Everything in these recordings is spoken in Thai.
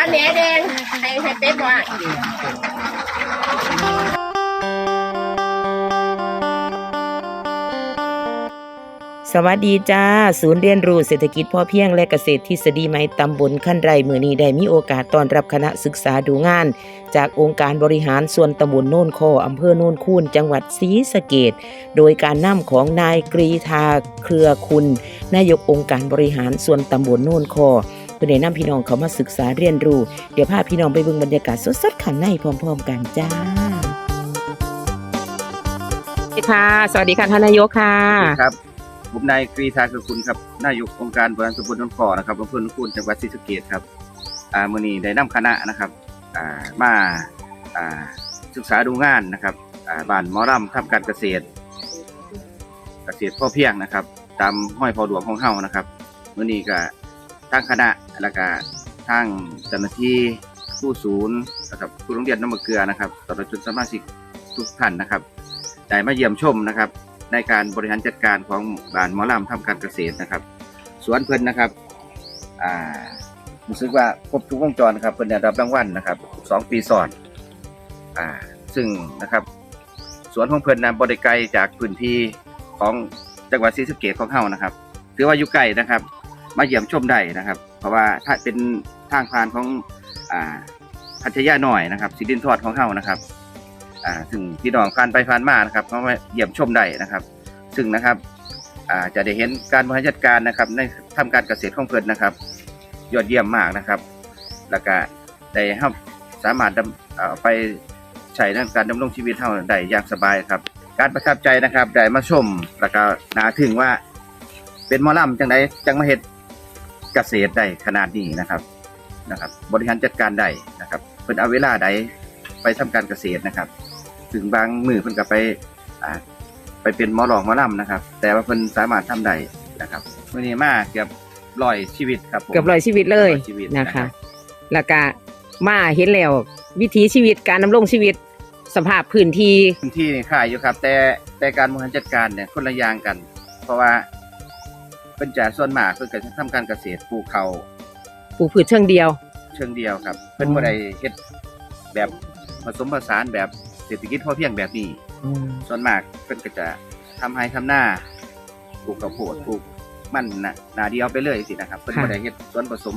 อันแหนแดงให้ให้เป็ดว่าสวัสดีจ้า ศูนย์เรียนรู้เศรษฐกิจพอเพียงและเกษตรทฤษฎีใหม่ตำบลขั้นไรมือนี้ได้มีโอกาสต้อนรับคณะศึกษาดูงาน จากองค์การบริหารส่วนตำบลโน่นคออำเภอโน่นคูนจังหวัดศรีสะเกดโดยการนำของนายกรีธาเครือคุณ นายกองค์การบริหารส่วนตำบลโน่นคอ เพื่อได้นำพี่น้องเขามาศึกษาเรียนรู้ เดี๋ยวพาพี่น้องไปเบิ่งบรรยากาศสดๆขันในพร้อม ๆ กันจ้าสวัสดีค่ะ สวัสดีค่ะท่านนายกค่ะ ครับผมนายกรีธาคือคุณครับนายกองค์การบริหารส่วนตำบลนนท์คอนะครับอำเภอนนคูนจังหวัดศรีสะเกษครับอ่ามื้อนี้ได้นำคณะนะครับอ่ามาอ่าศึกษาดูงานนะครับอ่าบ้านหมอรำทำการเกษตร เกษตรพ่อเพียงนะครับ ตามห้อยพอหลวงของเฮานะครับมื้อนี้ก็ ทางคณะแล้วก็ทางเจ้าหน้าที่ผู้ศูนย์นะครับผู้โรงเรียนน้ำมะเกลือนะครับตลอดจนสมาชิกทุกท่านนะครับได้มาเยี่ยมชมนะครับ ในการบริหารจัดการของบ้านหมอลำทำการเกษตรนะครับ สวนเพิ่นนะครับอ่ารู้สึกว่าครบทุกวงจรนะครับเพิ่นได้รับรางวัลนะครับสองปีซ้อนอ่าซึ่งนะครับ สวนของเพิ่นนะบริไกลจากพื้นที่ของจังหวัดศรีสะเกษของเฮานะครับ ถือว่าอยู่ใกลนะครับ มาเยี่ยมชมได้นะครับ เพราะว่าถ้าเป็นทางผ่านของอ่าพัทยาหน่อยนะครับสิดินทอดของเฮานะครับอ่าซึ่งพี่น้องผ่านไปผ่านมานะครับเขามาเยี่ยมชมได้นะครับ ซึ่งนะครับอ่าจะได้เห็นการบริหารจัดการนะครับ ในทำการเกษตรของเพิ่นนะครับ ยอดเยี่ยมมากนะครับ แล้วก็ได้ให้สามารถไปใช้ในการดำรงชีวิตเท่าได้อย่างสบายครับ การประทับใจนะครับได้มาชมแล้วก็นาถึงว่าเป็นมอลำจังไดจังมาเฮ็ด เกษตรได้ขนาดนี้นะครับนะครับ บริหารจัดการได้นะครับเพิ่นเอาเวลาใดไปทำการเกษตรนะครับ ถึงบางมือเพิ่นก็ไปอ่าไปเป็นหมอหลอกหมอลำนะครับ แต่ว่าเพิ่นสามารถทำได้นะครับมื่อนี้มาเกือบร้อยชีวิตครับผมเกือบร้อยชีวิตเลยร้อชีวิตนะคะรับแล้วก็มาเห็นแล้ววิถีชีวิตการดำรงชีวิตสภาพพื้นที่พื้นที่นี่ขายอยู่ครับ แต่แต่การบริหารจัดการเนี่ยคนละอย่างกัน เพราะว่า เพิ่นจะส่วนมากเพิ่นก็จะทำการเกษตรปลูกเขาวปลูกพืชเชิงเดียว เชิงเดียวครับ เพิ่นอ๋อบ่ได้เฮ็ดแบบผสมผสานแบบเศรษฐกิจพอเพียงแบบนี้ ส่วนมากเพิ่นก็จะทำให้ทำหน้าปลูกข้าวโพดปลูกมันนะนาเดียวไปเลยสินะครับ เพิ่นค่ะบ่ได้เฮ็ดส่วนผสม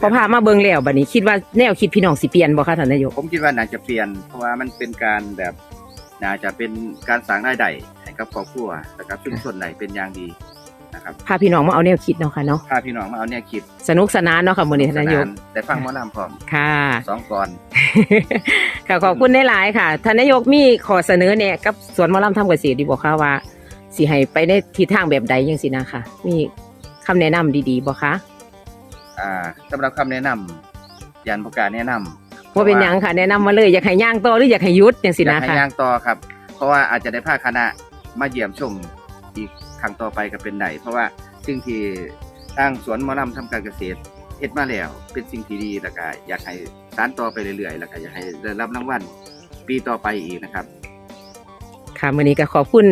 พอพามาเบิ่งแล้วบัดนี้คิดว่าแนวคิดพี่น้องสิเปลี่ยนบ่คะท่านนายก ผมคิดว่าน่าจะเปลี่ยน เพราะว่ามันเป็นการแบบน่าจะเป็นการสร้างรายได้ให้กับครอบครัวและกับชุมชนไหนเป็นอย่างดี นะครับพาพี่น้องมาเอาแนวคิดเนาะค่ะเนาะพาพี่น้องมาเอาเนี่ยคิดสนุกสนานเนาะค่ะมื้อนี้ท่านนายกแต่ฟังหมอลำพร้อมค่ะสองก่อนค่ะขอบคุณได้หลายๆค่ะท่านนายกมีขอเสนอแนะกับสวนหมอลำทำเกษตรดีบ่คะว่าสิให้ไปในทิศทางแบบใดจังซี่นะคะมีคำแนะนำดีๆบ่คะอ่าสำหรับคำแนะนำยันประกล้าศแนะนำว่าเป็นหยังค่ะแนะนำมาเลยอยากให้ย่างต่อหรืออยากให้หยุดจังซี่อยานะกให้คะย่างต่อครับ เพราะว่าอาจจะได้พาคณะมาเยี่ยมชมอีก ครั้งต่อไปก็เป็นได้เพราะว่าสิ่งที่ทางสวนหมอลำทำการเกษตรเฮ็ดมาแล้วเป็นสิ่งที่ดีแล้วก็อยากให้สานต่อไปเรื่อยๆแล้วก็อยากให้ได้รับรางวัลปีต่อไปอีกนะครับค่ะมื้อนี้ก็ขอบคุณ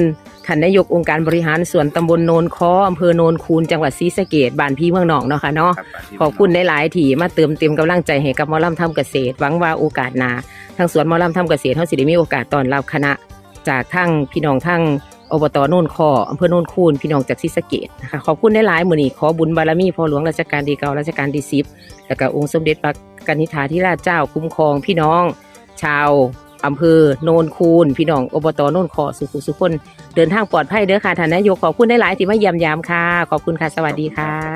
ท่านนายกองค์การบริหารส่วนตำบลโนนคออำเภอโนนคูนจังหวัดศรีสะเกษบ้านพี่เมืองหนองเนาะค่ะเนาะครับขอบคุณได้หลายๆที่มาเติมเต็มกำลังใจให้กับหมอลำทำเกษตรหวังว่าโอกาสหน้าทางสวนหมอลำทำเกษตรเฮาสิได้มีโอกาสต้อนรับคณะ จากทั้งพี่น้องทั้ง อบตโน่นคออำเภอโน่นคูนพี่น้องจากศรีสะเกษนะคะขอบคุณได้หลายมือนี้ขอบุญบารมีพ่อหลวงราชการดีเก่าราชการดีสิบแล้วก็องค์สมเด็จพระกนิษฐาธิราชเจ้าคุ้มครองพี่น้อง ชาวอำเภอโนนคูนพี่น้องอบตโนนคอสุขุสุขคนเดินทางปลอดภัยเด้อค่ะท่านนายกขอบคุณได้หลายที่มาเยี่ยมยามค่ะ ขอบคุณค่ะสวัสดีค่ะ